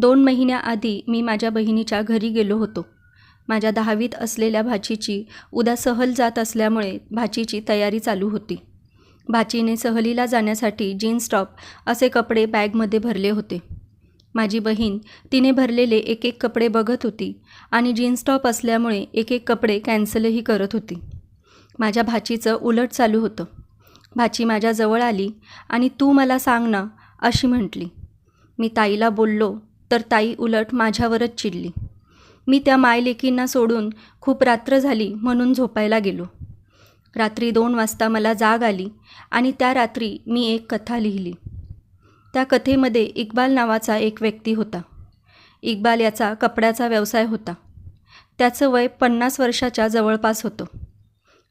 दोन महिन्याआधी मी माझ्या बहिणीच्या घरी गेलो होतो. माझ्या दहावीत असलेल्या भाचीची उद्या सहल जात असल्यामुळे भाचीची तयारी चालू होती. भाचीने सहलीला जाण्यासाठी जीन्स टॉप असे कपडे बॅगमध्ये भरले होते. माझी बहीण तिने भरलेले एक एक कपडे बघत होती आणि जीन्स टॉप असल्यामुळे एक एक कपडे कॅन्सलही करत होती. माझ्या भाचीचं उलट चालू होतं. भाची माझ्याजवळ आली आणि तू मला सांग ना अशी म्हटली. मी ताईला बोललो तर ताई उलट माझ्यावरच चिडली. मी त्या मायलेकींना सोडून खूप रात्र झाली म्हणून झोपायला गेलो. रात्री दोन वाजता मला जाग आली आणि त्या रात्री मी एक कथा लिहिली. त्या कथेमध्ये इक्बाल नावाचा एक व्यक्ती होता. इक्बाल याचा कपड्याचा व्यवसाय होता. त्याचं वय पन्नास वर्षाच्या जवळपास होतं.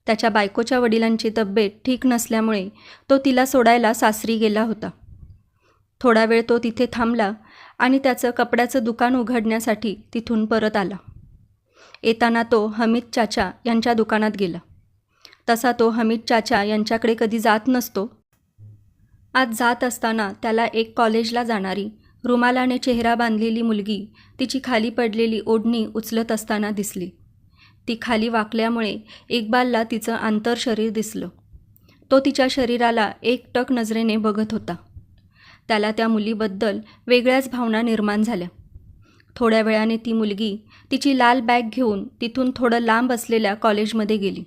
त्याच्या बायकोच्या वडिलांची तब्येत ठीक नसल्यामुळे तो तिला सोडायला सासरी गेला होता. थोडा वेळ तो तिथे थांबला आणि त्याचं कपड्याचं दुकान उघडण्यासाठी तिथून परत आला. येताना तो हमीद चाचा यांच्या दुकानात गेला. तसा तो हमीद चाचा यांच्याकडे कधी जात नसतो. आज जात असताना त्याला एक कॉलेजला जाणारी रुमालाने चेहरा बांधलेली मुलगी तिची खाली पडलेली ओढणी उचलत असताना दिसली. ती खाली वाकल्यामुळे इक्बालला तिचं आंतर शरीर दिसलं. तो तिच्या शरीराला एकटक नजरेने बघत होता. त्याला त्या मुलीबद्दल वेगळ्याच भावना निर्माण झाल्या. थोड्या वेळाने ती मुलगी तिची लाल बॅग घेऊन तिथून थोडं लांब असलेल्या कॉलेजमध्ये गेली.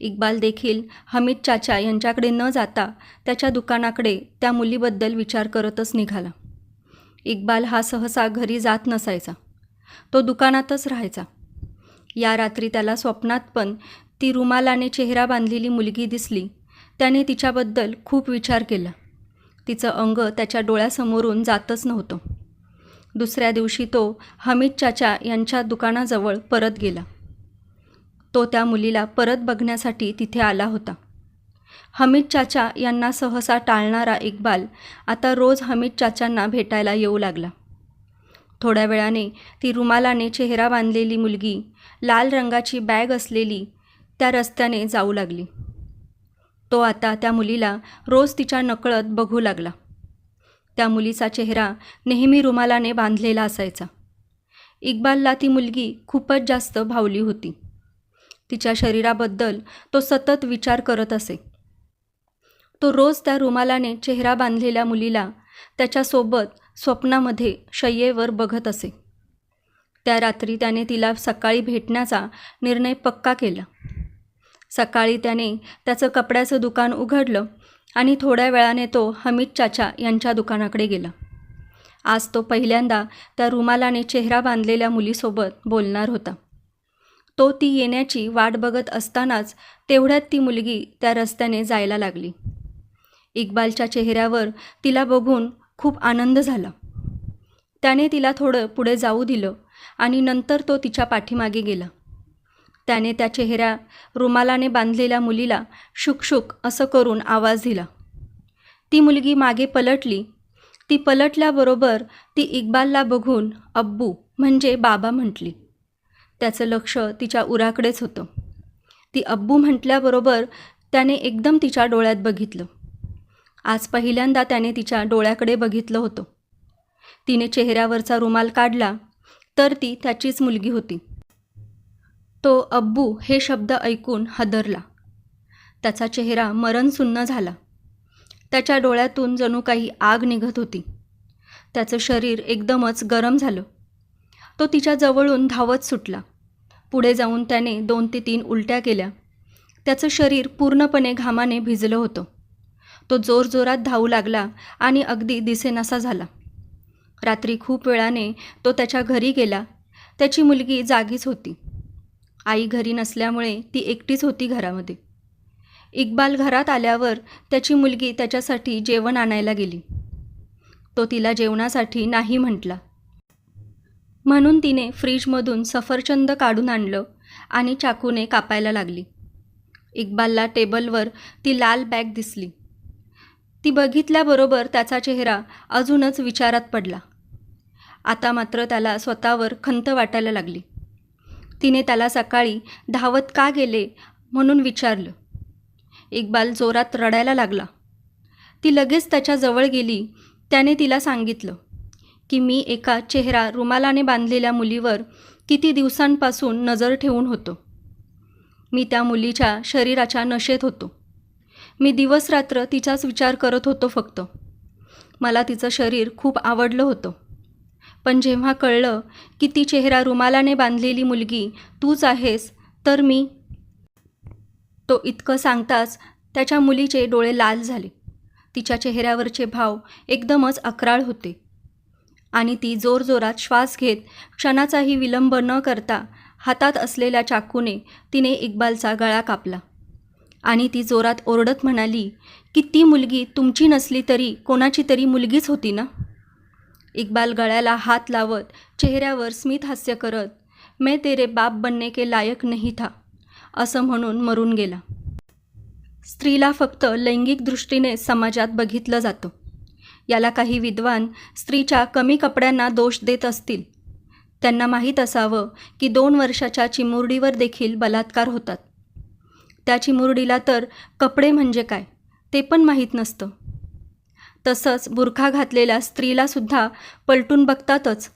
इक्बाल देखील हमीद चाचा यांच्याकडे न जाता त्याच्या दुकानाकडे त्या मुलीबद्दल विचार करतच निघाला. इक्बाल हा सहसा घरी जात नसायचा. तो दुकानातच राहायचा. या रात्री त्याला स्वप्नात पण ती रुमालाने चेहरा बांधलेली मुलगी दिसली. त्याने तिच्याबद्दल खूप विचार केला. तिचं अंग त्याच्या डोळ्यासमोरून जातच नव्हतं. दुसऱ्या दिवशी तो हमीद चाचा यांच्या दुकानाजवळ परत गेला. तो त्या मुलीला परत बघण्यासाठी तिथे आला होता. हमीद चाचा यांना सहसा टाळणारा इक्बाल आता रोज हमीद चाचांना भेटायला येऊ लागला. थोड्या वेळाने ती रुमालाने चेहरा बांधलेली मुलगी लाल रंगाची बॅग असलेली त्या रस्त्याने जाऊ लागली. तो आता त्या मुलीला रोज तिच्या नकळत बघू लागला. त्या मुलीचा चेहरा नेहमी रुमालाने बांधलेला असायचा. इक्बालला ती मुलगी खूपच जास्त भावली होती. तिच्या शरीराबद्दल तो सतत विचार करत असे. तो रोज त्या रुमालाने चेहरा बांधलेल्या मुलीला त्याच्यासोबत स्वप्नामध्ये शय्येवर बघत असे. त्या रात्री त्याने तिला सकाळी भेटण्याचा निर्णय पक्का केला. सकाळी त्याने त्याचं कपड्याचं दुकान उघडलं आणि थोड्या वेळाने तो हमीद चाचा यांच्या दुकानाकडे गेला. आज तो पहिल्यांदा त्या रुमालाने चेहरा बांधलेल्या मुलीसोबत बोलणार होता. तो ती येण्याची वाट बघत असतानाच तेवढ्यात ती मुलगी त्या रस्त्याने जायला लागली. इक्बालच्या चेहऱ्यावर तिला बघून खूप आनंद झाला. त्याने तिला थोडं पुढे जाऊ दिलं आणि नंतर तो तिच्या पाठीमागे गेला. त्याने त्या चेहऱ्या रुमालाने बांधलेल्या मुलीला शुकशुक असं करून आवाज दिला. ती मुलगी मागे पलटली. ती पलटल्याबरोबर ती इक्बालला बघून अब्बू म्हणजे बाबा म्हटली. त्याचं लक्ष तिच्या उराकडेच होतं. ती अब्बू म्हटल्याबरोबर त्याने एकदम तिच्या डोळ्यात बघितलं. आज पहिल्यांदा त्याने तिच्या डोळ्याकडे बघितलं होतं. तिने चेहऱ्यावरचा रुमाल काढला तर ती त्याचीच मुलगी होती. तो अब्बू हे शब्द ऐकून हदरला. त्याचा चेहरा मरणसुन्न झाला. त्याच्या डोळ्यातून जणू काही आग निघत होती. त्याचं शरीर एकदमच गरम झालं. तो तिच्या जवळून धावत सुटला. पुढे जाऊन त्याने दोन ते तीन उलट्या केल्या. त्याचं शरीर पूर्णपणे घामाने भिजलं होतं. तो जोरजोरात धावू लागला आणि अगदी दिसेनासा झाला. रात्री खूप वेळाने तो त्याच्या घरी गेला. त्याची मुलगी जागीच होती. आई घरी नसल्यामुळे ती एकटीच होती घरामध्ये. इक्बाल घरात आल्यावर त्याची मुलगी त्याच्यासाठी जेवण आणायला गेली. तो तिला जेवणासाठी नाही म्हटला. म्हणून तिने फ्रीजमधून सफरचंद काढून आणलं आणि चाकूने कापायला लागली. इक्बालला टेबलवर ती लाल बॅग दिसली. ती बघितल्याबरोबर त्याचा चेहरा अजूनच विचारात पडला. आता मात्र त्याला स्वतःवर खंत वाटायला लागली. तिने त्याला सकाळी धावत का गेले? म्हणून विचारलं. इक्बाल जोरात रडायला लागला. ती लगेच त्याच्याजवळ गेली. त्याने तिला सांगितलं की मी एका चेहरा रुमालाने बांधलेल्या मुलीवर किती दिवसांपासून नजर ठेवून होतो. मी त्या मुलीच्या शरीराच्या नशेत होतो. मी दिवसरात्र तिचाच विचार करत होतो फक्त. मला तिचं शरीर खूप आवडलं होतं. पण जेव्हा कळलं की ती चेहरा रुमालाने बांधलेली मुलगी तूच आहेस तर मी. तो इतकं सांगताच त्याच्या मुलीचे डोळे लाल झाले. तिच्या चेहऱ्यावरचे भाव एकदमच अक्राळ होते. आणि ती जोरजोरात श्वास घेत क्षणाचाही विलंब न करता हातात असलेल्या चाकूने तिने इक्बालचा गळा कापला. आणि ती जोरात ओरडत म्हणाली की ती मुलगी तुमची नसली तरी कोणाची तरी मुलगीच होती ना? इक्बाल गळ्याला हात लावत चेहऱ्यावर स्मित हास्य करत मैं तेरे बाप बनने के लायक नाही था असं म्हणून मरून गेला. स्त्रीला फक्त लैंगिक दृष्टीने समाजात बघितलं जातं. याला काही विद्वान स्त्रीच्या कमी कपड्यांना दोष देत असतील. त्यांना माहीत असावं की दोन वर्षाच्या चिमुरडीवर देखील बलात्कार होतात. त्या चिमुरडीला तर कपडे म्हणजे काय ते पण माहीत नसतं. तसंच बुरखा घातलेल्या स्त्रीलासुद्धा पलटून बघतातच.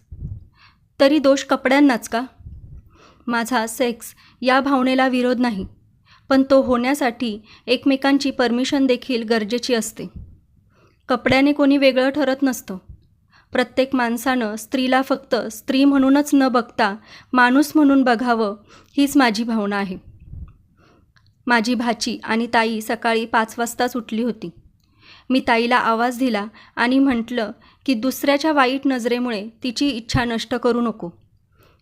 तरी दोष कपड्यांनाच का? माझा सेक्स या भावनेला विरोध नाही पण तो होण्यासाठी एकमेकांची परमिशन देखील गरजेची असते. कपड्याने कोणी वेगळं ठरत नसतं. प्रत्येक माणसानं स्त्रीला फक्त स्त्री म्हणूनच न बघता माणूस म्हणून बघावं हीच माझी भावना आहे. माझी भाची आणि ताई सकाळी पाच वाजताच उठली होती. मी ताईला आवाज दिला आणि म्हटलं की दुसऱ्याच्या वाईट नजरेमुळे तिची इच्छा नष्ट करू नको.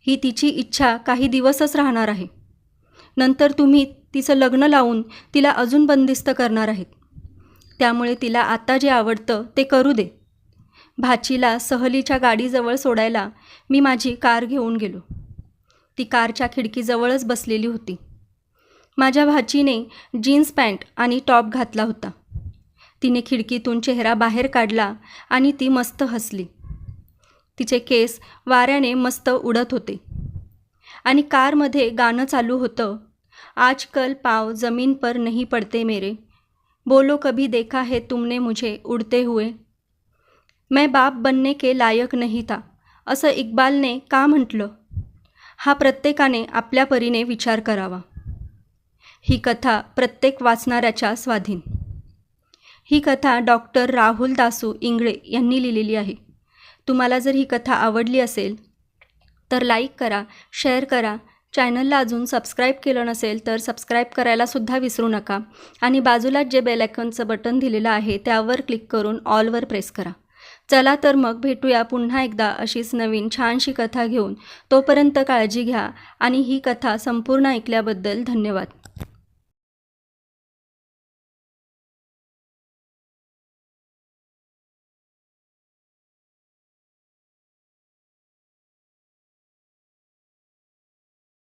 ही तिची इच्छा काही दिवसच राहणार आहे. नंतर तुम्ही तिचं लग्न लावून तिला अजून बंदिस्त करणार आहेत. त्यामुळे तिला आता जे आवडतं ते करू दे. भाचीला सहलीच्या गाडीजवळ सोडायला मी माझी कार घेऊन गेलो. ती कारच्या खिडकीजवळच बसलेली होती. माझ्या भाचीने जीन्स पॅन्ट आणि टॉप घातला होता. तिने खिडकीतून चेहरा बाहेर काढला आणि ती मस्त हसली. तिचे केस वाऱ्याने मस्त उडत होते. आणि कारमध्ये गाणं चालू होतं. आजकल पाव जमीन पर नहीं पडते मेरे. बोलो कभी देखा है तुमने मुझे उडते हुए? मैं बाप बनने के लायक नहीं था असं इक्बालने का म्हटलं? हा प्रत्येकाने आपल्या परीने विचार करावा. ही कथा प्रत्येक वाचणाऱ्याच्या स्वाधीन. ही कथा डॉक्टर राहुल दासू इंगळे यांनी लिहिलेली आहे. तुम्हाला जर ही कथा आवडली असेल तर लाईक करा शेअर करा. चॅनलला अजून सबस्क्राईब केलं नसेल तर सबस्क्राईब करायलासुद्धा विसरू नका. आणि बाजूलाच जे बेलायकॉनचं बटन दिलेलं आहे त्यावर क्लिक करून ऑलवर प्रेस करा. चला तर मग भेटूया पुन्हा एकदा अशीच नवीन छानशी कथा घेऊन. तोपर्यंत काळजी घ्या. आणि ही कथा संपूर्ण ऐकल्याबद्दल धन्यवाद.